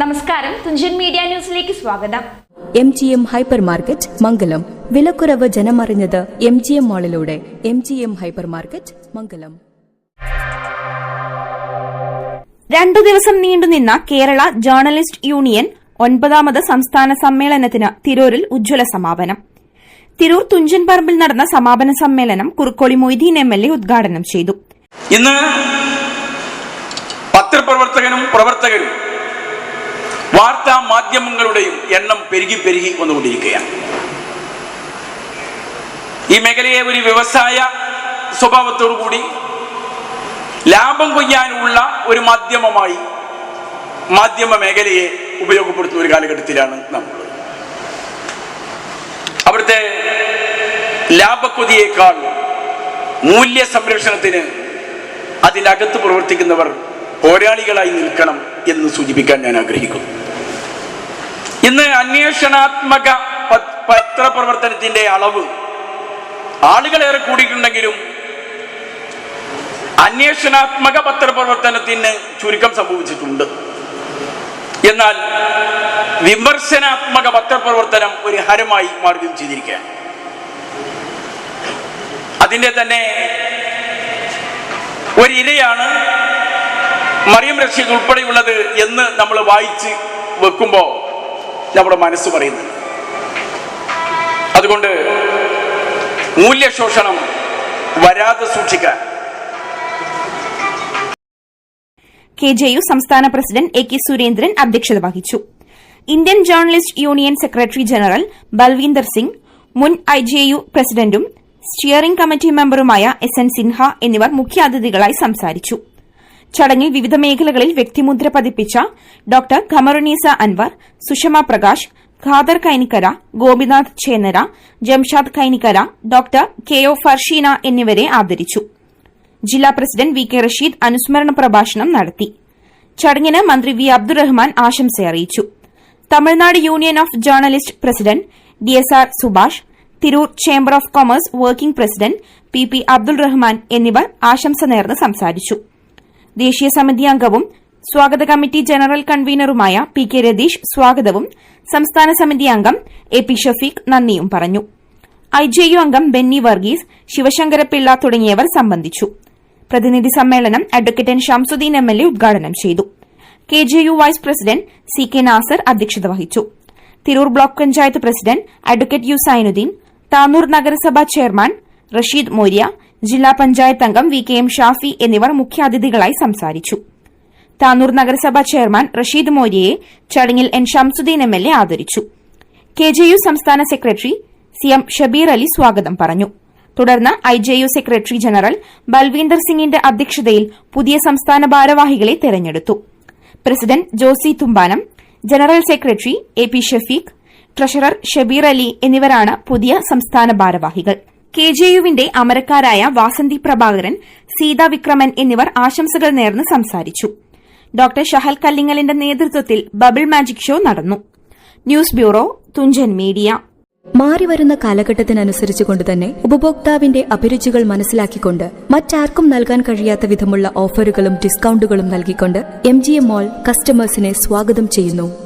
നമസ്കാരം. തുഞ്ചൻ മീഡിയ ന്യൂസിലേക്ക് സ്വാഗതം. M G M hypermarket Mangalam. വിലക്കുറവ് ജനമറിഞ്ഞത് M G M മാളിലൂടെ. M G M hypermarket Mangalam. രണ്ടു ദിവസം നീണ്ടുനിന്ന കേരള ജേർണലിസ്റ്റ് യൂണിയൻ ഒൻപതാമത് സംസ്ഥാന സമ്മേളനത്തിന് തിരൂരിൽ ഉജ്ജ്വല സമാപനം. തിരൂർ തുഞ്ചൻ പറമ്പിൽ നടന്ന സമാപന സമ്മേളനം Kurukkoli Moideen M L A ഉദ്ഘാടനം ചെയ്തു. ഇന്ന് പത്രപ്രവർത്തകനും പ്രവർത്തകരും വാർത്താ മാധ്യമങ്ങളുടെയും എണ്ണം പെരുകി പെരുകി വന്നുകൊണ്ടിരിക്കുകയാണ്. ഈ മേഖലയെ ഒരു വ്യവസായ സ്വഭാവത്തോടു കൂടി ലാഭം കൊയ്യാനുള്ള ഒരു മാധ്യമമായി മാധ്യമ മേഖലയെ ഉപയോഗപ്പെടുത്തുന്ന ഒരു കാലഘട്ടത്തിലാണ് നമ്മൾ. അവിടുത്തെ ലാഭക്കൊതിയേക്കാൾ മൂല്യ സംരക്ഷണത്തിന് അതിനകത്ത് പ്രവർത്തിക്കുന്നവർ പോരാളികളായി നിൽക്കണം എന്ന് സൂചിപ്പിക്കാൻ ഞാൻ ആഗ്രഹിക്കുന്നു. ഇന്ന് അന്വേഷണാത്മക പത്രപ്രവർത്തനത്തിന്റെ അളവ്. ആളുകളേറെ കൂടിയിട്ടുണ്ടെങ്കിലും അന്വേഷണാത്മക പത്രപ്രവർത്തനത്തിന് ചുരുക്കം സംഭവിച്ചിട്ടുണ്ട്. എന്നാൽ വിമർശനാത്മക പത്രപ്രവർത്തനം ഒരു ഹരമായി മാറുകയും ചെയ്തിരിക്കുകയാണ്. അതിന്റെ തന്നെ ഒരു ഇരയാണ് മറിയം റഷീദ് ഉൾപ്പെടെയുള്ളത് എന്ന് നമ്മൾ വായിച്ച് വെക്കുമ്പോൾ നമ്മുടെ മനസ്സ് പറയുന്നത് അതുകൊണ്ട് മൂല്യശോഷണം വരാതെ സൂക്ഷിക്കാൻ. കെ ജെ യു സംസ്ഥാന പ്രസിഡന്റ് എ കെ സുരേന്ദ്രൻ അധ്യക്ഷത വഹിച്ചു. Indian journalist union secretary general Balwinder Singh മുൻ ഐ ജെ യു പ്രസിഡന്റും സ്റ്റിയറിംഗ് കമ്മിറ്റി മെമ്പറുമായ എസ് എൻ സിൻഹ എന്നിവർ മുഖ്യാതിഥികളായി സംസാരിച്ചു. ചടങ്ങിൽ വിവിധ മേഖലകളിൽ വ്യക്തിമുദ്ര പതിപ്പിച്ച doctor Khamarunnisa Anwar Sushama Prakash Khader Kainikkara Gopinath Chennara Jamshad Kainikkara doctor K. O. Farsheena എന്നിവരെ ആദരിച്ചു. ജില്ലാ പ്രസിഡന്റ് വി. കെ. റഷീദ് അനുസ്മരണ പ്രഭാഷണം നടത്തി. ചടങ്ങിന് മന്ത്രി വി. അബ്ദുറഹ്മാൻ ആശംസ അറിയിച്ചു. Tamil Nadu union of journalist president D. S. R. Subhash Tirur chamber of commerce working president P. P. Abdul Rahman എന്നിവർ ആശംസ നേർന്ന് സംസാരിച്ചു. ദേശീയ സമിതി അംഗവും സ്വാഗത കമ്മിറ്റി ജനറൽ കൺവീനറുമായ പി കെ രതീഷ് സ്വാഗതവും സംസ്ഥാന സമിതി അംഗം എ പി ഷഫീഖ് നന്ദിയും പറഞ്ഞു. ഐ ജെ യു അംഗം ബെന്നി വർഗീസ് ശിവശങ്കരപിള്ള തുടങ്ങിയവർ സംബന്ധിച്ചു. പ്രതിനിധി സമ്മേളനം advocate N Shamsuddin M L A ഉദ്ഘാടനം ചെയ്തു. K J U vice president C K Nasar അധ്യക്ഷത വഹിച്ചു. Tirur block panchayat president advocate U Sainuddin Tanur നഗരസഭാ ചെയർമാൻ റഷീദ് മോര്യ ജില്ലാ പഞ്ചായത്ത് അംഗം വി കെ എം ഷാഫി എന്നിവർ മുഖ്യാതിഥികളായി സംസാരിച്ചു. താനൂർ നഗരസഭാ ചെയർമാൻ റഷീദ് മോര്യയെ ചടങ്ങിൽ N Shamsuddeen M L A ആദരിച്ചു. കെ ജെ യു സംസ്ഥാന secretary C M Shabeer Ali സ്വാഗതം പറഞ്ഞു. തുടർന്ന് I J U secretary general Balvinder സിംഗിന്റെ അധ്യക്ഷതയിൽ പുതിയ സംസ്ഥാന ഭാരവാഹികളെ തെരഞ്ഞെടുത്തു. President Josy Thumpanam general secretary A P Shafeeq treasurer Shabeer Ali എന്നിവരാണ് പുതിയ സംസ്ഥാന ഭാരവാഹികൾ. കെ ജെ യുവിന്റെ അമരക്കാരായ വാസന്തി പ്രഭാകരൻ സീത വിക്രമൻ എന്നിവർ ആശംസകൾ നേർന്ന് സംസാരിച്ചു. ഡോക്ടർ ഷഹൽ കല്ലിങ്ങലിന്റെ നേതൃത്വത്തിൽ ബബിൾ മാജിക് ഷോ നടന്നു. News bureau Thunchan media. മാറിവരുന്ന കാലഘട്ടത്തിനനുസരിച്ച് കൊണ്ടുതന്നെ ഉപഭോക്താവിന്റെ അഭിരുചികൾ മനസ്സിലാക്കിക്കൊണ്ട് മറ്റാർക്കും നൽകാൻ കഴിയാത്ത വിധമുള്ള ഓഫറുകളും ഡിസ്കൌണ്ടുകളും നൽകിക്കൊണ്ട് എം ജി എം മോൾ കസ്റ്റമേഴ്സിനെ സ്വാഗതം ചെയ്യുന്നു.